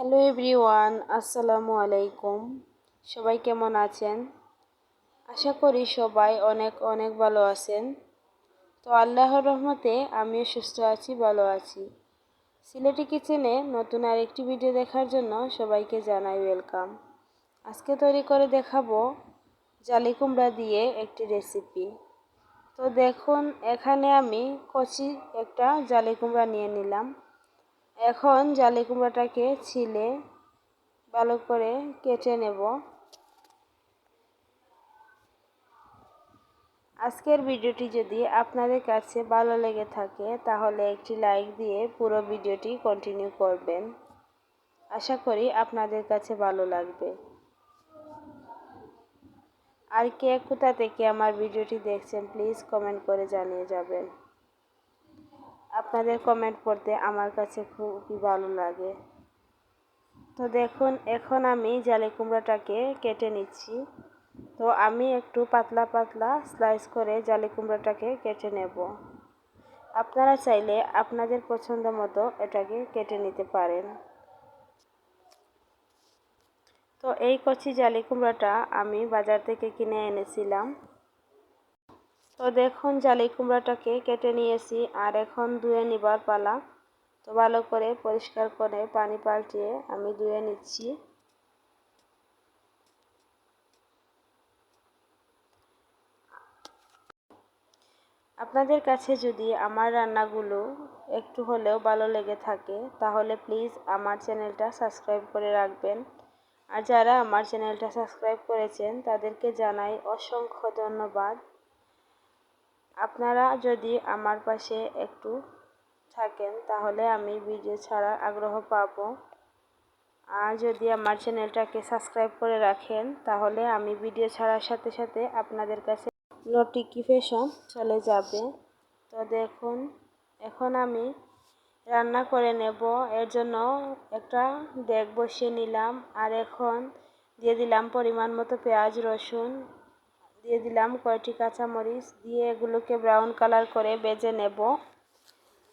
Hello everyone, আসসালামু আলাইকুম। সবাই কেমন আছেন? আশা করি সবাই অনেক অনেক ভালো আছেন। তো আল্লাহর রহমতে আমিও সুস্থ আছি, ভালো আছি। সিলেটি কিচেনে নতুন আরেকটি ভিডিও দেখার জন্য সবাইকে জানাই ওয়েলকাম। আজকে তৈরি করে দেখাবো জালি কুমড়া দিয়ে একটি রেসিপি। তো দেখুন, এখানে আমি কচি একটা জালি কুমড়া নিয়ে নিলাম। এখন জালি কুমড়াটাকে ছিলে ভালো করে কেটে নেব। আজকের ভিডিওটি যদি আপনাদের কাছে ভালো লেগে থাকে, তাহলে একটি লাইক দিয়ে পুরো ভিডিওটি কন্টিনিউ করবেন। আশা করি আপনাদের কাছে ভালো লাগবে। আর কে কোথা থেকে আমার ভিডিওটি দেখছেন প্লিজ কমেন্ট করে জানিয়ে যাবেন। আপনাদের কমেন্ট পড়তে আমার কাছে খুবই ভালো লাগে। তো দেখুন, এখন আমি জালি কুমড়াটাকে কেটে নিচ্ছি। তো আমি একটু পাতলা পাতলা স্লাইস করে জালি কুমড়াটাকে কেটে নেব। আপনারা চাইলে আপনাদের পছন্দ মতো এটাকে কেটে নিতে পারেন। তো এই কচি জালি কুমড়াটা আমি বাজার থেকে কিনে এনেছিলাম। তো দেখুন জালি কুমড়াটাকে কেটে নিয়েছি আর এখন ধুয়ে নিবার পালা। তো ভালো করে পরিষ্কার করে পানি পাল্টিয়ে আমি ধুয়ে নিচ্ছি। আপনাদের কাছে যদি আমার রান্নাগুলো একটু হলেও ভালো লেগে থাকে, তাহলে প্লিজ আমার চ্যানেলটা সাবস্ক্রাইব করে রাখবেন। আর যারা আমার চ্যানেলটা সাবস্ক্রাইব করেছেন, তাদেরকে জানাই অসংখ্য ধন্যবাদ। আপনারা যদি আমার পাশে একটু থাকেন, তাহলে আমি ভিডিও ছাড়ার আগ্রহ পাব। আর যদি আমার চ্যানেলটাকে সাবস্ক্রাইব করে রাখেন, তাহলে আমি ভিডিও ছাড়ার সাথে সাথে আপনাদের কাছে নোটিফিকেশন চলে যাবে। তো দেখুন, এখন আমি রান্না করে নেব। এর জন্য একটা ডেক বসিয়ে নিলাম। আর এখন দিয়ে দিলাম পরিমাণ মতো পেঁয়াজ, রসুন দিয়ে দিলাম কয়টি কাঁচামরিচ দিয়ে এগুলোকে ব্রাউন কালার করে বেজে নেব।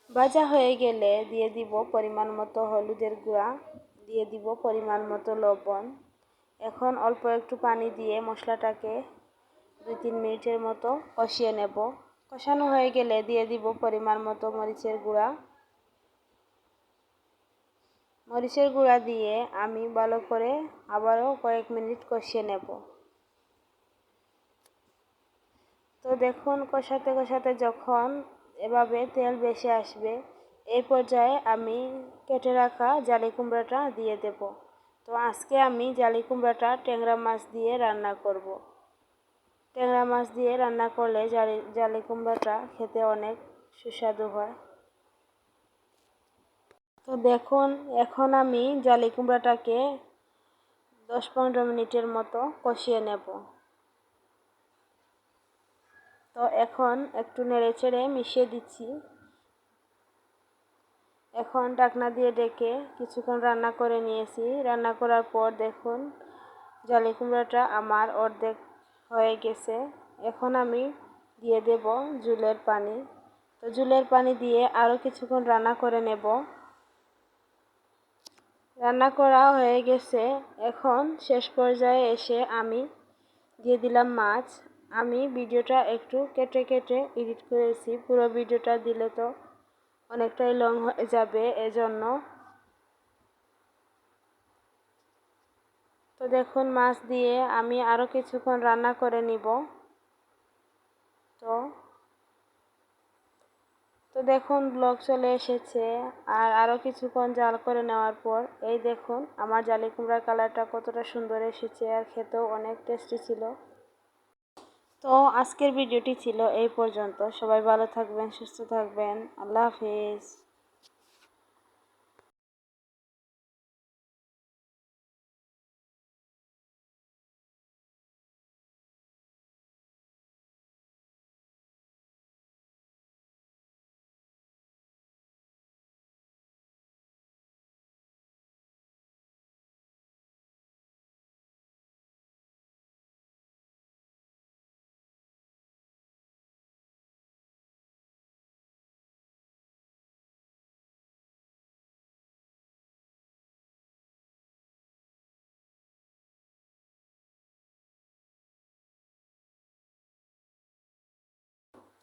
ভাজা হয়ে গেলে দিয়ে দিব পরিমাণ মতো হলুদের গুঁড়া, দিয়ে দিব পরিমাণ মতো লবণ। এখন অল্প একটু পানি দিয়ে মশলাটাকে দুই তিন মিনিটের মতো কষিয়ে নেব। কষানো হয়ে গেলে দিয়ে দিব পরিমাণ মতো মরিচের গুঁড়া। মরিচের গুঁড়া দিয়ে আমি ভালো করে আবারও কয়েক মিনিট কষিয়ে নেব। তো দেখুন কষাতে কষাতে যখন এভাবে তেল বেশি আসবে, এই পর্যায়ে আমি কেটে রাখা জালি কুমড়াটা দিয়ে দেব। তো আজকে আমি জালি কুমড়াটা ট্যাংরা মাছ দিয়ে রান্না করব। ট্যাংরা মাছ দিয়ে রান্না করলে জালি জালি কুমড়াটা খেতে অনেক সুস্বাদু হয়। তো দেখুন, এখন আমি জালি কুমড়াটাকে দশ পনেরো মিনিটের মতো কষিয়ে নেব। তো এখন একটু নেড়ে চেড়ে মিশিয়ে দিচ্ছি। এখন ডাকনা দিয়ে ডেকে কিছুক্ষণ রান্না করে নিয়েছি। রান্না করার পর দেখুন, জালি কুমড়াটা আমার অর্ধেক হয়ে গেছে। এখন আমি দিয়ে দেব জুলের পানি। তো জুলের পানি দিয়ে আরও কিছুক্ষণ রান্না করে নেব। রান্না করা হয়ে গেছে। এখন শেষ পর্যায়ে এসে আমি দিয়ে দিলাম মাছ। আমি ভিডিওটা একটু কেটে কেটে এডিট করেছি। পুরো ভিডিওটা দিলে তো অনেকটাই লং হয়ে যাবে, এজন্য। তো দেখুন, মাছ দিয়ে আমি আরও কিছুক্ষণ রান্না করে নিব। তো তো দেখুন ব্লগ চলে এসেছে। আর আরও কিছুক্ষণ জাল করে নেওয়ার পর, এই দেখুন, আমার জালি কুমড়ার কালারটা কতটা সুন্দর এসেছে। আর খেতেও অনেক টেস্টি ছিল। তো আজকের ভিডিওটি ছিল এই পর্যন্ত। সবাই ভালো থাকবেন সুস্থ থাকবেন। আল্লাহ হাফিজ।